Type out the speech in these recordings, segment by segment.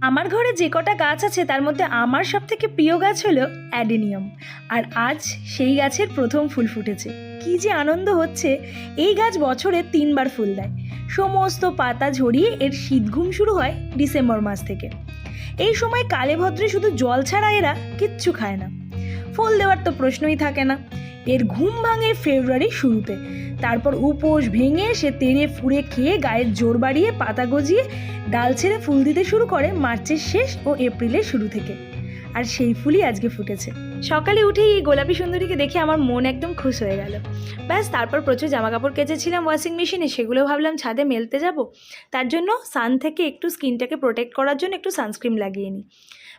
আমার ঘরে যে কটা গাছ আছে, তার মধ্যে আমার সব থেকে প্রিয় গাছ হলো অ্যাডেনিয়াম। আর আজ সেই গাছের প্রথম ফুল ফুটেছে। কি যে আনন্দ হচ্ছে, এই গাছ বছরে তিনবার ফুল দেয়। সমস্ত পাতা ঝরিয়ে এর শীতঘুম শুরু হয় ডিসেম্বর মাস থেকে। এই সময় কালে ভদ্রে শুধু জল ছাড়া এরা কিচ্ছু খায় না। ফুল দেওয়ার তো প্রশ্নই থাকে না। এর ঘুম ভাঙে ফেব্রুয়ারি শুরুতে। তারপর উপোস ভেঙে সে তেড়ে ফুড়ে খেয়ে গায়ের জোর বাড়িয়ে পাতা গজিয়ে ডাল ছেড়ে ফুল দিতে শুরু করে মার্চের শেষ ও এপ্রিলের শুরু থেকে। আর সেই ফুলই আজকে ফুটেছে। সকালে উঠেই এই গোলাপি সুন্দরীকে দেখে আমার মন একদম খুশ হয়ে গেল। ব্যাস, তারপর প্রচুর জামা কাপড় কেচেছিলাম ওয়াশিং মেশিনে সেগুলো ভাবলাম ছাদে মেলতে যাব। তার জন্য সান থেকে একটু স্কিনটাকে প্রোটেক্ট করার জন্য একটু সানস্ক্রিন লাগিয়ে নিই।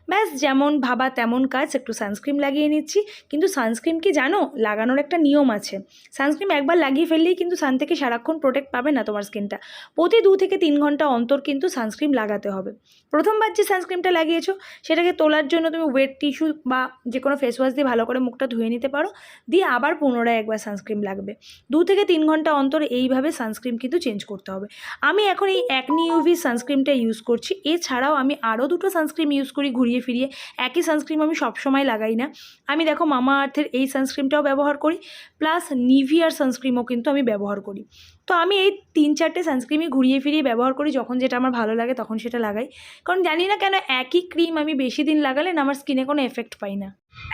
ব্যাস, যেমন ভাবা তেমন কাজ, একটু সানস্ক্রিন লাগিয়ে নিচ্ছি। কিন্তু সানস্ক্রিন কি জানো? লাগানোর একটা নিয়ম আছে। সানস্ক্রিন একবার লাগিয়ে ফেললেই কিন্তু সান থেকে সারাক্ষণ প্রোটেক্ট পাবে না তোমার স্কিনটা প্রতি দু থেকে তিন ঘণ্টা অন্তর কিন্তু সানস্ক্রিন লাগাতে হবে। প্রথমবার যে সানস্ক্রিনটা লাগিয়েছো, সেটাকে তোলার জন্য তুমি ওয়েট টিস্যু বা যে কোনো ফেস ওয়াশ দিয়ে ভালো করে মুখটা ধুয়ে নিতে পারো। দিয়ে আবার পুনরায় একবার সানস্ক্রিন লাগবে। দু থেকে তিন ঘণ্টা অন্তর এইভাবে সানস্ক্রিন কিন্তু চেঞ্জ করতে হবে। আমি এখন এই অ্যাকনি ইউভি সানস্ক্রিনটা ইউজ করছি। এছাড়াও আমি আরও দুটো সানস্ক্রিন ইউজ করি ঘুরিয়ে ফিরিয়ে একই সানস্ক্রিম আমি সবসময় লাগাই না। আমি দেখো মামা আর্থের এই সানস্ক্রিমটাও ব্যবহার করি প্লাস নিভিয়ার সানস্ক্রিমও কিন্তু আমি ব্যবহার করি। তো আমি এই তিন চারটে সানস্ক্রিমই ঘুরিয়ে ফিরিয়ে ব্যবহার করি, যখন যেটা আমার ভালো লাগে তখন সেটা লাগাই। কারণ জানি না কেন একই ক্রিম আমি বেশি দিন লাগালে না আমার স্কিনে কোনো এফেক্ট পাই না।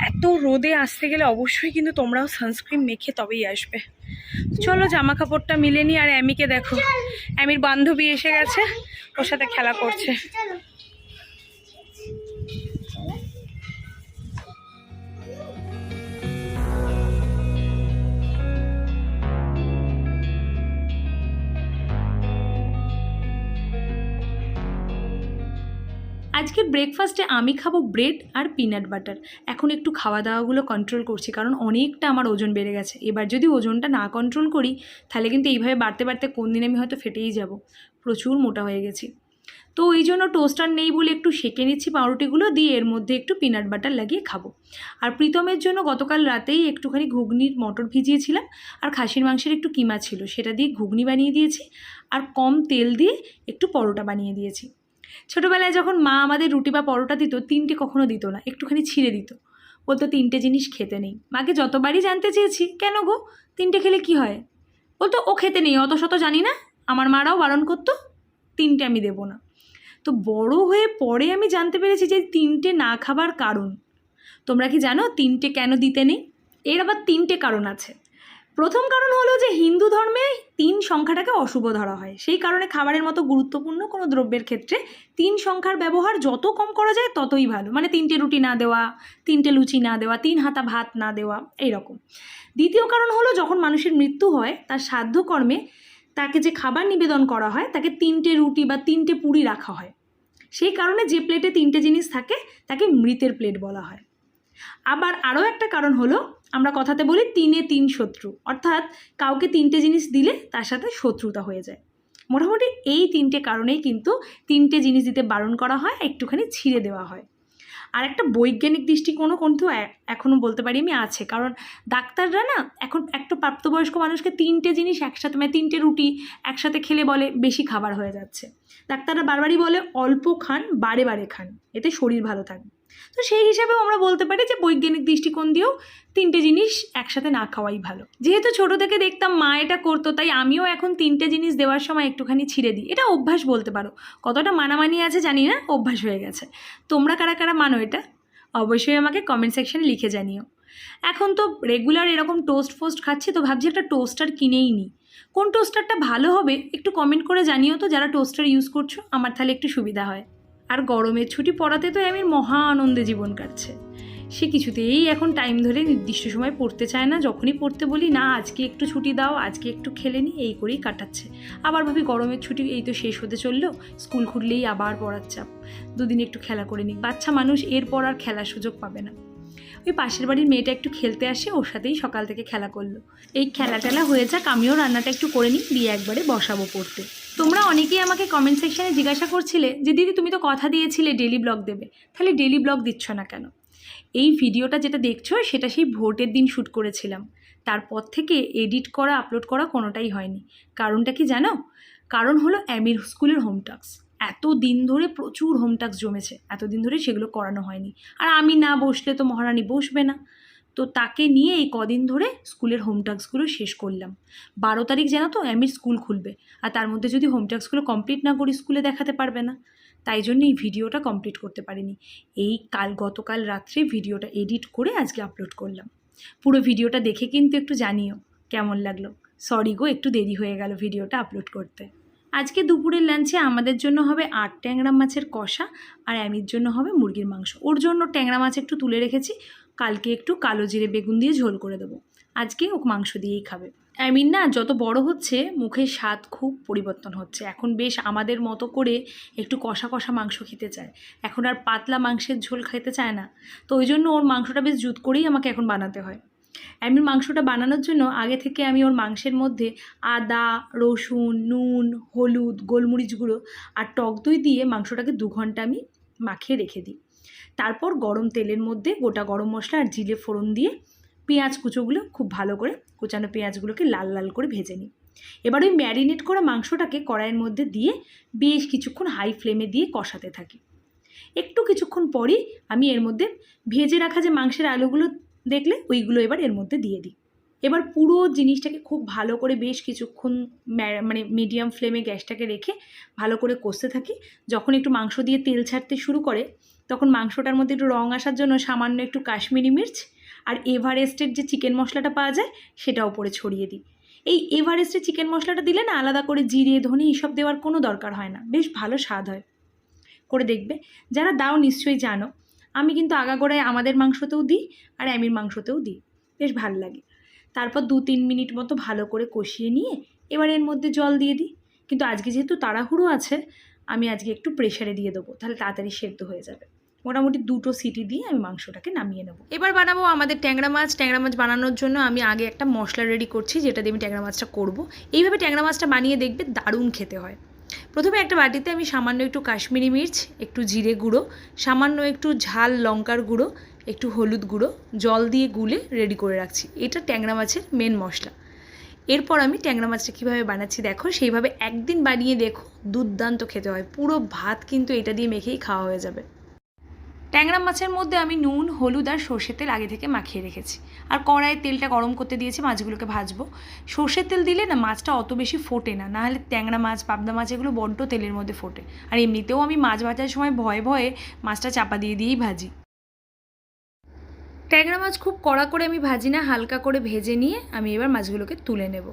এত রোদে আসতে গেলে অবশ্যই কিন্তু তোমরাও সানস্ক্রিন মেখে তবেই আসবে। চলো জামা কাপড়টা মিলে নি আর অ্যামিকে দেখো। অ্যামির বান্ধবী এসে গেছে, ওর সাথে খেলা করছে। আজকের ব্রেকফাস্টে আমি খাব ব্রেড আর পিনাট বাটার এখন একটু খাওয়া দাওয়াগুলো কন্ট্রোল করছি, কারণ অনেকটা আমার ওজন বেড়ে গেছে। এবার যদি ওজনটা না কন্ট্রোল করি, তাহলে কিন্তু এইভাবে বাড়তে বাড়তে কোন দিন আমি হয়তো ফেটেই যাব। প্রচুর মোটা হয়ে গেছি। তো ওই জন্য টোস্টার নেই বলে একটু সেঁকে নিচ্ছি পাউরুটিগুলো, দিয়ে এর মধ্যে একটু পিনাট বাটার লাগিয়ে খাব। আর প্রীতমের জন্য গতকাল রাতেই একটুখানি ঘুগনির মটর ভিজিয়েছিলাম, আর খাসির মাংসের একটু কিমা ছিল, সেটা দিয়ে ঘুগনি বানিয়ে দিয়েছি, আর কম তেল দিয়ে একটু পরোটা বানিয়ে দিয়েছি। ছোটোবেলায় যখন মা আমাদের রুটি বা পরোটা দিত, তিনটে কখনো দিত না, একটুখানি ছিঁড়ে দিত। বলতো, তিনটে জিনিস খেতে নেই। মাকে যতবারই জানতে চেয়েছি, কেন গো? তিনটে খেলে কি হয়? বলতো, ও খেতে নেই, অত শত জানি না। আমার মারাও বারণ করতো, তিনটে আমি দেবো না। তো বড় হয়ে পরে আমি জানতে পেরেছি যে তিনটে না খাবার কারণ। তোমরা কি জানো, তিনটে কেন দিতে নেই? এর আবার তিনটে কারণ আছে। প্রথম কারণ হলো যে হিন্দু ধর্মে তিন সংখ্যাটাকে অশুভ ধরা হয়। সেই কারণে খাবারের মতো গুরুত্বপূর্ণ কোনো দ্রব্যের ক্ষেত্রে তিন সংখ্যার ব্যবহার যত কম করা যায় ততই ভালো। মানে তিনটে রুটি না দেওয়া, তিনটে লুচি না দেওয়া, তিন হাতা ভাত না দেওয়া, এইরকম। দ্বিতীয় কারণ হলো যখন মানুষের মৃত্যু হয়, তার সাধ্যকর্মে তাকে যে খাবার নিবেদন করা হয়, তাকে তিনটে রুটি বা তিনটে পুরি রাখা হয়। সেই কারণে যে প্লেটে তিনটে জিনিস থাকে, তাকে মৃতের প্লেট বলা হয়। আবার আরও একটা কারণ হলো আমরা কথাতে বলি তিনে তিন শত্রু। অর্থাৎ কাউকে তিনটে জিনিস দিলে তার সাথে শত্রুতা হয়ে যায়। মোটামুটি এই তিনটে কারণেই কিন্তু তিনটে জিনিস দিতে বারণ করা হয়, একটুখানি ছিঁড়ে দেওয়া হয়। আর একটা বৈজ্ঞানিক দৃষ্টিকোণও কিন্তু এখনও বলতে পারি আমি আছে। কারণ ডাক্তাররা না এখন একটা প্রাপ্তবয়স্ক মানুষকে তিনটে জিনিস একসাথে মানে তিনটে রুটি একসাথে খেলে বলে বেশি খাবার হয়ে যাচ্ছে। ডাক্তাররা বারবারই বলে অল্প খান, বারে বারে খান। এতে শরীর ভালো থাকবে তো সেই হিসাবেও আমরা বলতে পারি যে বৈজ্ঞানিক দৃষ্টিকোণ দিয়েও তিনটে জিনিস একসাথে না খাওয়াই ভালো। যেহেতু ছোট থেকে দেখতাম মা এটা করতো, তাই আমিও এখন তিনটে জিনিস দেওয়ার সময় একটুখানি ছিঁড়ে দিই। এটা অভ্যাস বলতে পারো। কতটা মানামানি আছে জানি না, অভ্যাস হয়ে গেছে। তোমরা কারা কারা মানো এটা? অবশ্যই আমাকে কমেন্ট সেকশনে লিখে জানিও। এখন তো রেগুলার এরকম টোস্ট ফোস্ট খাচ্ছি, তো ভাবছি একটা টোস্টার কিনেই নিই কোন টোস্টারটা ভালো হবে একটু কমেন্ট করে জানিও তো যারা টোস্টার ইউজ করছ, আমার তাহলে একটু সুবিধা হয়। আর গরমের ছুটি পড়াতে তো আমি মহা আনন্দে জীবন কাটছে। সে কিছুতেই এখন টাইম ধরে নির্দিষ্ট সময় পড়তে চায় না। যখনই পড়তে বলি, না, আজকে একটু ছুটি দাও, আজকে একটু খেলে নি, এই করেই কাটাচ্ছে। আবার ভাবি গরমের ছুটি এই তো শেষ হতে চলল, স্কুল খুললেই আবার পড়ার চাপ। দুদিন একটু খেলা করে নিক বাচ্চা মানুষ এরপর আর খেলার সুযোগ পাবে না। ওই পাশের বাড়ির মেয়েটা একটু খেলতে আসে, ওর সাথেই সকাল থেকে খেলা করল। এই খেলা টেলা হয়ে যাক, আমিও রান্নাটা একটু করে নিই, দিয়ে একবারে বসাবো পড়তে। তোমরা অনেকেই আমাকে কমেন্ট সেকশনে জিজ্ঞাসা করছিলে যে, দিদি, তুমি তো কথা দিয়েছিলে ডেলি ব্লগ দেবে, তাহলে ডেলি ব্লগ দিচ্ছ না কেন? এই ভিডিওটা যেটা দেখছ, সেটা সেই ভোটের দিন শ্যুট করেছিলাম। তারপর থেকে এডিট করা আপলোড করা কোনোটাই হয়নি। কারণটা কি জানো? কারণ হলো অ্যামির স্কুলের হোম টাস্ক এত দিন ধরে প্রচুর হোম টাস্ক জমেছে। এত দিন ধরে সেগুলো করানো হয়নি। আর আমি না বসলে তো মহারানী বসবে না। তো তাকে নিয়ে এই কদিন ধরে স্কুলের হোম টাস্কগুলো শেষ করলাম। বারো তারিখ জানো তো অ্যামির স্কুল খুলবে। আর তার মধ্যে যদি হোম টাস্কগুলো কমপ্লিট না করি স্কুলে দেখাতে পারবে না। তাই জন্য এই ভিডিওটা কমপ্লিট করতে পারিনি। এই কাল, গতকাল রাত্রে ভিডিওটা এডিট করে আজকে আপলোড করলাম। পুরো ভিডিওটা দেখে কিন্তু একটু জানিও, কেমন লাগল? সরি গো, একটু দেরি হয়ে গেল ভিডিওটা আপলোড করতে। আজকে দুপুরের লাঞ্চে আমাদের জন্য হবে আট ট্যাংরা মাছের কষা আর অ্যামির জন্য হবে মুরগির মাংস। ওর জন্য ট্যাংরা মাছ একটু তুলে রেখেছি। কালকে একটু কালো জিরে বেগুন দিয়ে ঝোল করে দেবো। আজকে ও মাংস দিয়েই খাবে। অ্যামিন না যত বড় হচ্ছে, মুখের স্বাদ খুব পরিবর্তন হচ্ছে। এখন বেশ আমাদের মতো করে একটু কষা কষা মাংস খেতে চায়। এখন আর পাতলা মাংসের ঝোল খেতে চায় না। তো ওই জন্য ওর মাংসটা বেশ জুত করেই আমাকে এখন বানাতে হয়। অ্যামির মাংসটা বানানোর জন্য আগে থেকে আমি ওর মাংসের মধ্যে আদা, রসুন, নুন, হলুদ, গোলমরিচ গুঁড়ো আর টক দই দিয়ে মাংসটাকে দু ঘণ্টা আমি মাখিয়ে রেখে দিই। তারপর গরম তেলের মধ্যে গোটা গরম মশলা আর জিরে ফোড়ন দিয়ে পেঁয়াজ কুচোগুলো খুব ভালো করে কুচানো পেঁয়াজগুলোকে লাল লাল করে ভেজে নিই। এবার ওই ম্যারিনেট করা মাংসটাকে কড়াইয়ের মধ্যে দিয়ে বেশ কিছুক্ষণ হাই ফ্লেমে দিয়ে কষাতে থাকি। একটু কিছুক্ষণ পরই আমি এর মধ্যে ভেজে রাখা যে মাংসের আলুগুলো দেখলে ওইগুলো এবার এর মধ্যে দিয়ে দিই। এবার পুরো জিনিসটাকে খুব ভালো করে বেশ কিছুক্ষণ মানে মিডিয়াম ফ্লেমে গ্যাসটাকে রেখে ভালো করে কষতে থাকি। যখন একটু মাংস দিয়ে তেল ছাড়তে শুরু করে, তখন মাংসটার মধ্যে একটু রং আসার জন্য সামান্য একটু কাশ্মীরি মির্চ আর এভারেস্টের যে চিকেন মশলাটা পাওয়া যায়, সেটা ওপরে ছড়িয়ে দিই। এই এভারেস্টের চিকেন মশলাটা দিলে না আলাদা করে জিরে, ধনে এইসব দেওয়ার কোনো দরকার হয় না। বেশ ভালো স্বাদ হয়। করে দেখবে। যারা দাও নিশ্চয়ই জানো আমি কিন্তু আগাগোড়ায় আমাদের মাংসতেও দিই আর অ্যামির মাংসতেও দিই। বেশ ভালো লাগে। তারপর দু তিন মিনিট মতো ভালো করে কষিয়ে নিয়ে এবার এর মধ্যে জল দিয়ে দিই। কিন্তু আজকে যেহেতু তাড়াহুড়ো আছে, আমি আজকে একটু প্রেশারে দিয়ে দেবো, তাহলে তাড়াতাড়ি সেদ্ধ হয়ে যাবে। মোটামুটি দুটো সিটি দিয়ে আমি মাংসটাকে নামিয়ে নেব। এবার বানাবো আমাদের ট্যাংরা মাছ। ট্যাংরা মাছ বানানোর জন্য আমি আগে একটা মশলা রেডি করছি, যেটা দিয়ে আমি ট্যাংরা মাছটা করব। এইভাবে ট্যাংরা মাছটা বানিয়ে দেখবে দারুণ খেতে হয়। প্রথমে একটা বাটিতে আমি সামান্য একটু কাশ্মীরি মির্চ, একটু জিরে গুঁড়ো, সামান্য একটু ঝাল লঙ্কার গুঁড়ো, একটু হলুদ গুঁড়ো, জল দিয়ে গুলে রেডি করে রাখছি। এটা ট্যাংরা মাছের মেন মশলা। এরপর আমি ট্যাংরা মাছটা কীভাবে বানাচ্ছি দেখো, সেইভাবে একদিন বানিয়ে দেখো, দুর্দান্ত খেতে হয়। পুরো ভাত কিন্তু এটা দিয়ে মেখেই খাওয়া হয়ে যাবে। ট্যাংরা মাছের মধ্যে আমি নুন, হলুদ আর সর্ষের তেল আগে থেকে মাখিয়ে রেখেছি। আর কড়াইয়ে তেলটা গরম করতে দিয়েছি, মাছগুলোকে ভাজবো। সর্ষের তেল দিলে না মাছটা অত বেশি ফোটে না, নাহলে ট্যাংরা মাছ, পাবদা মাছ এগুলো বড্ড তেলের মধ্যে ফোটে। আর এমনিতেও আমি মাছ ভাজার সময় ভয়ে ভয়ে মাছটা চাপা দিয়ে দিয়েই ভাজি। ট্যাংরা মাছ খুব কড়া করে আমি ভাজি না, হালকা করে ভেজে নিয়ে আমি এবার মাছগুলোকে তুলে নেব।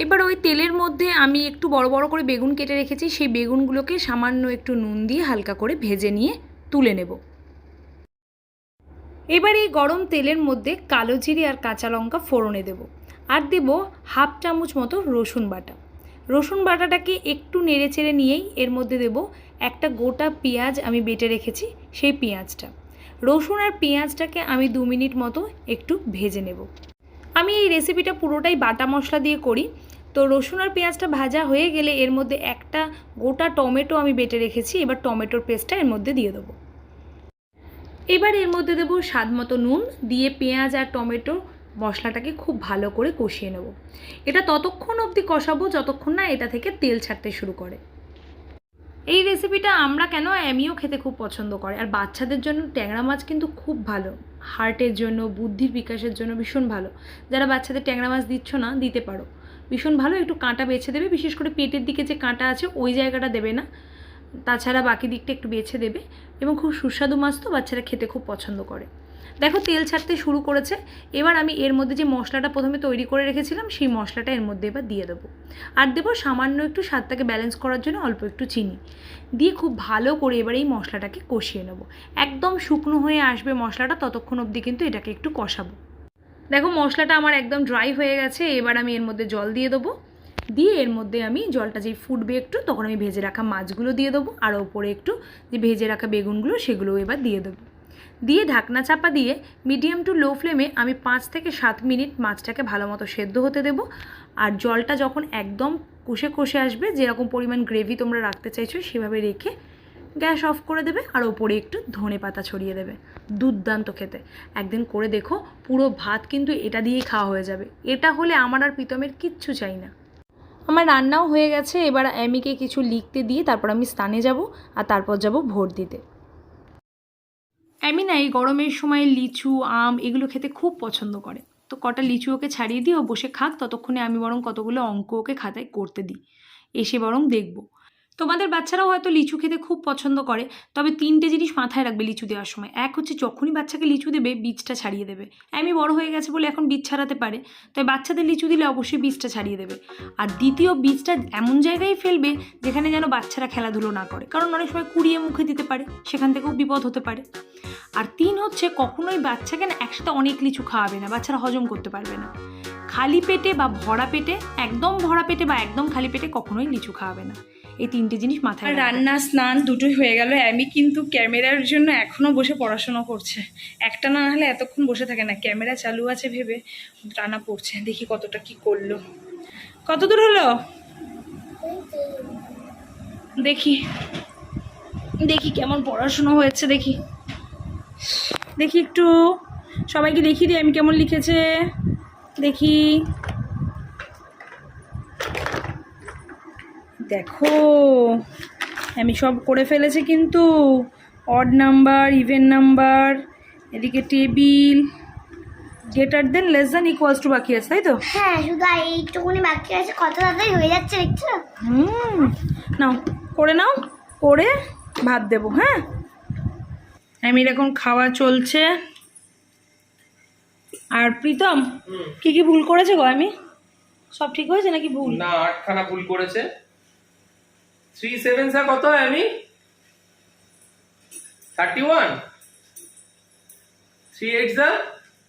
এবার ওই তেলের মধ্যে আমি একটু বড় বড় করে বেগুন কেটে রেখেছি, সেই বেগুনগুলোকে সামান্য একটু নুন দিয়ে হালকা করে ভেজে নিয়ে তুলে নেব। এবার এই গরম তেলের মধ্যে কালো জিরে আর কাঁচা লঙ্কা ফোড়নে দেব আর দেব হাফ চামচ মতো রসুন বাটা। রসুন বাটাটাকে একটু নেড়ে চেড়ে নিয়েই এর মধ্যে দেব একটা গোটা পেঁয়াজ আমি বেটে রেখেছি, সেই পেঁয়াজটা। রসুন আর পেঁয়াজটাকে আমি দু মিনিট মতো একটু ভেজে নেব। আমি এই রেসিপিটা পুরোটাই বাটা মশলা দিয়ে করি। তো রসুন আর পেঁয়াজটা ভাজা হয়ে গেলে এর মধ্যে একটা গোটা টমেটো আমি বেটে রেখেছি, এবার টমেটোর পেস্টটা এর মধ্যে দিয়ে দেবো। এবার এর মধ্যে দেবো স্বাদ মতো নুন দিয়ে পেঁয়াজ আর টমেটো মশলাটাকে খুব ভালো করে কষিয়ে নেব। এটা ততক্ষণ অবধি কষাবো যতক্ষণ না এটা থেকে তেল ছাড়তে শুরু করে। এই রেসিপিটা আমরা কেন অ্যামিও খেতে খুব পছন্দ করে, আর বাচ্চাদের জন্য ট্যাংরা মাছ কিন্তু খুব ভালো। হার্টের জন্য, বুদ্ধির বিকাশের জন্য ভীষণ ভালো। যারা বাচ্চাদের ট্যাংরা মাছ দিচ্ছ না, দিতে পারো। ভীষণ ভালো, একটু কাঁটা বেছে দেবে, বিশেষ করে পেটের দিকে যে কাঁটা আছে, ওই জায়গাটা দেবে না। তাছাড়া বাকি দিকটা একটু বেছে দেবে। এবং খুব সুস্বাদু মাছ তো বাচ্চারা খেতে খুব পছন্দ করে। দেখো, তেল ছাড়তে শুরু করেছে। এবার আমি এর মধ্যে যে মশলাটা প্রথমে তৈরি করে রেখেছিলাম, সেই মশলাটা এর মধ্যে এবার দিয়ে দেবো। আর দেবো সামান্য একটু স্বাদটাকে ব্যালেন্স করার জন্য অল্প একটু চিনি। দিয়ে খুব ভালো করে এবার এই মশলাটাকে কষিয়ে নেব। একদম শুকনো হয়ে আসবে মশলাটা, ততক্ষণ অবধি কিন্তু এটাকে একটু কষাবো। দেখো, মশলাটা আমার একদম ড্রাই হয়ে গেছে, এবার আমি এর মধ্যে জল দিয়ে দেবো। দিয়ে এর মধ্যে আমি জলটা যেই ফুটবে একটু, তখন আমি ভেজে রাখা মাছগুলো দিয়ে দেবো। আর ওপরে একটু যে ভেজে রাখা বেগুনগুলো সেগুলো এবার দিয়ে দেবো। দিয়ে ঢাকনা চাপা দিয়ে মিডিয়াম টু লো ফ্লেমে আমি পাঁচ থেকে সাত মিনিট মাছটাকে ভালো মতো সেদ্ধ হতে দেবো। আর জলটা যখন একদম কষে কষে আসবে, যেরকম পরিমাণ গ্রেভি তোমরা রাখতে চাইছো সেভাবে রেখে গ্যাস অফ করে দেবে আর ওপরে একটু ধনে পাতা ছড়িয়ে দেবে। দুর্দান্ত খেতে। একদিন করে দেখো, পুরো ভাত কিন্তু এটা দিয়েই খাওয়া হয়ে যাবে। এটা হলে আমার আর প্রীতমের কিচ্ছু চাই না। আমার রান্নাও হয়ে গেছে, এবার অ্যামিকে কিছু লিখতে দিয়ে তারপর আমি স্থানে যাব আর তারপর যাব ভোট দিতে। অ্যামি না এই গরমের সময় লিচু, আম এগুলো খেতে খুব পছন্দ করে। তো কটা লিচু ওকে ছাড়িয়ে দিই, ও বসে খাক, ততক্ষণে আমি বরং কতগুলো অঙ্ক ওকে খাতায় করতে দিই। এসে বরং দেখব। তোমাদের বাচ্চারাও হয়তো লিচু খেতে খুব পছন্দ করে, তবে তিনটে জিনিস মাথায় রাখবে লিচু দেওয়ার সময়। এক হচ্ছে যখনই বাচ্চাকে লিচু দেবে, বীজটা ছাড়িয়ে দেবে। আমি বড় হয়ে গেছে বলে এখন বীজ ছাড়াতে পারে, তাই বাচ্চাদের লিচু দিলে অবশ্যই বীজটা ছাড়িয়ে দেবে। আর দ্বিতীয়, বীজটা এমন জায়গায় ফেলবে, যেখানে যেন বাচ্চারা খেলাধুলো না করে, কারণ অনেক সময় কুড়িয়ে মুখে দিতে পারে, সেখান থেকেও বিপদ হতে পারে। আর তিন হচ্ছে কখনোই বাচ্চাকে না একসাথে অনেক লিচু খাওয়াবে না বাচ্চারা হজম করতে পারবে না। খালি পেটে বা ভরা পেটে একদম ভরা পেটে বা একদম খালি পেটে কখনোই লিচু খাওয়াবে না। এই তিনটে জিনিস মাথায় রান্না স্নান দুটোই হয়ে গেল। অ্যামি কিন্তু ক্যামেরার জন্য এখনও বসে পড়াশোনা করছে। একটা না হলে এতক্ষণ বসে থাকে না। ক্যামেরা চালু আছে ভেবে রান্না পড়ছে। দেখি কতটা কি করল। কত দূর হলো? দেখি। দেখি কেমন পড়াশোনা হয়েছে দেখি। দেখি একটু সবাইকে দেখি দিই আমি কেমন লিখেছে। দেখি। দেখো আমি সব করে ফেলেছি কিন্তু। অড নাম্বার ইভেন নাম্বার এদিকে table greater than less than equals to বাকি আছে তাই তো? হ্যাঁ শুধু এইটুকুনি বাকি আছে কত তাড়াতাড়ি হয়ে যাচ্ছে দেখছ? হুম নাও করে নাও করে ভাত দেবো হ্যাঁ? আমি এখন খাওয়া চলছে। আর প্রীতম কি কি ভুল করেছে গো আমি? সব ঠিক হয়েছে নাকি ভুল? না আটখানা ভুল করেছে। থ্রি সেভেন স্যার কত হয় আমি? Thirty one three eight sir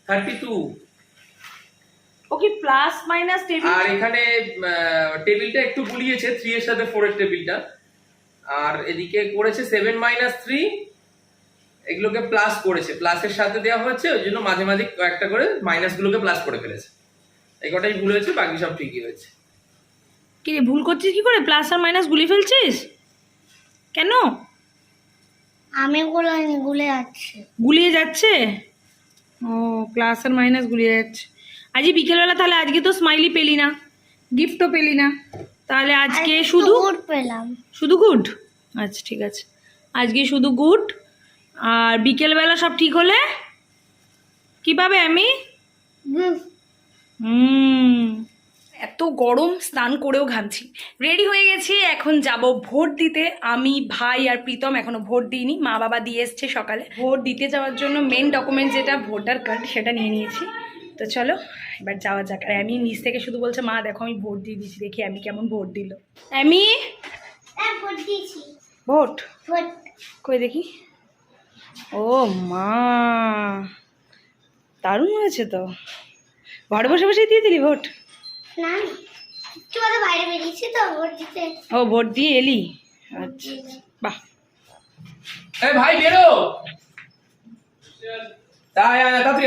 thirty two ও কি প্লাস মাইনাস টেবিল আর এখানে টেবিলটা একটু গুলিয়েছে থ্রি এর সাথে ফোর এর টেবিলটা আর এদিকে করেছে সেভেন মাইনাস থ্রি এগুলোকে প্লাস করেছে। প্লাসের সাথে দেওয়া হচ্ছে ওই জন্য মাঝে মাঝে কয়েকটা করে মাইনাস গুলোকে প্লাস করে ফেলেছে। এই কটাই ভুল হয়েছে বাকি সব ঠিকই হয়েছে। কি রে ভুল করছিস কি করে? প্লাস আর মাইনাস গুলি ফেলছিস? কেন? আমি গুলো গুলে যাচ্ছে। গুলিয়ে যাচ্ছে? ও প্লাস আর মাইনাস গুলিয়ে যাচ্ছে। আজকে বিকেলবেলা তাহলে আজকে তো স্মাইলি পেলি না গিফটও পেলি না। তাহলে আজকে শুধু গুড় পেলাম। শুধু গুড আচ্ছা ঠিক আছে। আজকে শুধু গুড আর বিকেলবেলা সব ঠিক হলে? কি পাবে আমি হুম। এত গরম স্নান করেও ঘামছি। রেডি হয়ে গেছি এখন যাব ভোট দিতে। আমি ভাই আর প্রীতম এখনও ভোট দিইনি মা বাবা দিয়ে এসছে সকালে। ভোট দিতে যাওয়ার জন্য মেন ডকুমেন্ট যেটা ভোটার কার্ড সেটা নিয়ে নিয়েছি। তো চলো এবার যাওয়া যাক। আর আমি নিচ থেকে শুধু বলছে মা দেখো আমি ভোট দিয়ে দিয়েছি দেখি আমি কেমন ভোট দিল। আমি হ্যাঁ ভোট দিয়েছি। ভোট? ভোট। কই দেখি? ও মা দারুণ হয়েছে তো। ঘরে বসে বসেই দিয়ে দিলি ভোট? না বাইরে বেরিয়েছি তো ভোট দিতে ও ভোট দিয়ে এলি? আচ্ছা বাহ। এ ভাই বেরো। তাড়াতাড়ি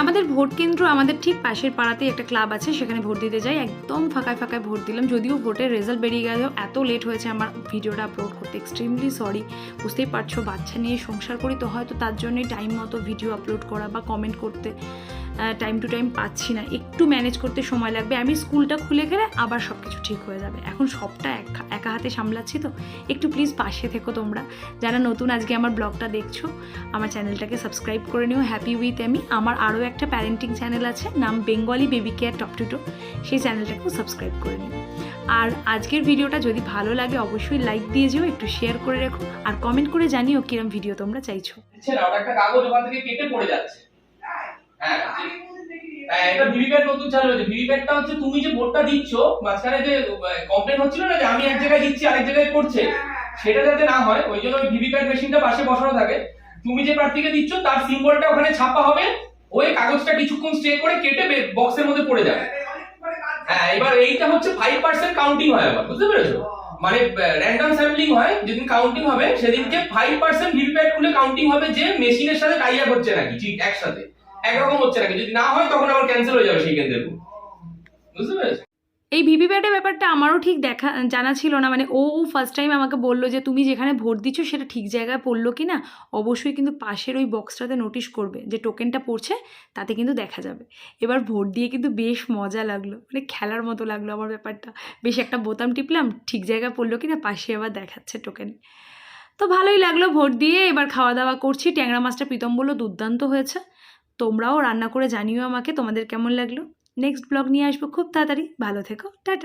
আমাদের ভোট কেন্দ্র আমাদের ঠিক পাশের পাড়াতেই একটা ক্লাব আছে, সেখানে ভোট দিতে যাই। একদম ফাঁকায় ফাঁকায় ভোট দিলাম। যদিও ভোটের রেজাল্ট বেরিয়ে গেল, এত লেট হয়েছে আমার ভিডিওটা আপলোড করতে। এক্সট্রিমলি সরি বুঝতেই পারছ, বাচ্চা নিয়ে সংসার করি তো হয়তো তার জন্যই টাইম মতো ভিডিও আপলোড করা বা কমেন্ট করতে। টাইম টু টাইম পাচ্ছি না। একটু ম্যানেজ করতে সময় লাগবে। আমি স্কুলটা খুলে গেলে আবার সব কিছু ঠিক হয়ে যাবে। এখন সবটা একা হাতে সামলাচ্ছি তো। একটু প্লিজ পাশে থেকো তোমরা। যারা নতুন আজকে আমার ব্লগটা দেখছ, আমার চ্যানেলটাকে সাবস্ক্রাইব করে নিও। হ্যাপি উইথ আমি। আমার আরও একটা প্যারেন্টিং চ্যানেল আছে, নাম Bengali baby care top two সেই চ্যানেলটাকেও সাবস্ক্রাইব করে নিও। আর আজকের ভিডিওটা যদি ভালো লাগে, অবশ্যই লাইক দিয়ে যেও, একটু শেয়ার করে রেখো। আর কমেন্ট করে জানিও কিরম ভিডিও তোমরা চাইছো। ওটা একটা কাগজ ওখান থেকে কেটে পড়ে যাচ্ছে। হ্যাঁ হ্যাঁ, এটা ভিভিপ্যাট নতুন চালু হয়েছে। ভিভিপ্যাটটা হচ্ছে তুমি যে ভোটটা দিচ্ছ মাঝখানে যে কমপ্লেন হচ্ছিল না যে আমি এক জায়গায় দিচ্ছি আরেক জায়গায় করছে? সেটা যাতে না হয় ওই জন্য ভিভিপ্যাট মেশিনটা পাশে বসানো থাকে। তুমি যে প্রার্থীকে দিচ্ছ তার সিম্বলটা ওখানে ছাপা হবে। ওই কাগজটা কিছুক্ষণ স্টে করে কেটে বক্সের মধ্যে পড়ে যাবে। হ্যাঁ এবার এইটা হচ্ছে ফাইভ পার্সেন্ট কাউন্টিং হয় আবার বুঝতে পেরেছ? মানে র্যান্ডম স্যাম্পলিং হয় যেদিন কাউন্টিং হবে সেদিনকে ফাইভ পার্সেন্ট ভিভিপ্যাট খুলে কাউন্টিং হবে যে মেশিনের সাথে টাই আপ হচ্ছে নাকি ঠিক একসাথে। একরকম হচ্ছে নাকি? যদি না হয় তখন আবার ক্যান্সেল হয়ে যাবে সেই কেন্দ্রের বুঝতে পেরেছ? এই ভিভিপ্যাটের ব্যাপারটা আমারও ঠিক দেখা, জানা ছিল না। মানে ও ফার্স্ট টাইম আমাকে বলল যে, তুমি যেখানে ভোট দিচ্ছ সেটা ঠিক জায়গায় পড়ল কি না অবশ্যই কিন্তু পাশের ওই বক্সটাতে নোটিশ করবে যে টোকেনটা পড়ছে, তাতে কিন্তু দেখা যাবে। এবার ভোট দিয়ে কিন্তু বেশ মজা লাগল। মানে খেলার মতো লাগল আমার ব্যাপারটা। বেশ একটা বোতাম টিপলাম, ঠিক জায়গায় পড়ল কি না পাশে আবার দেখাচ্ছে টোকেন তো ভালোই লাগল ভোট দিয়ে। এবার খাওয়া দাওয়া করছি। ট্যাংরা মাছটা প্রীতম বলল, দুর্দান্ত হয়েছে। তোমরাও রান্না করে জানিও আমাকে তোমাদের কেমন লাগল। নেক্সট ব্লগ নিয়ে আসব। খুব তাড়াতাড়ি। ভালো থেকো। টাটা।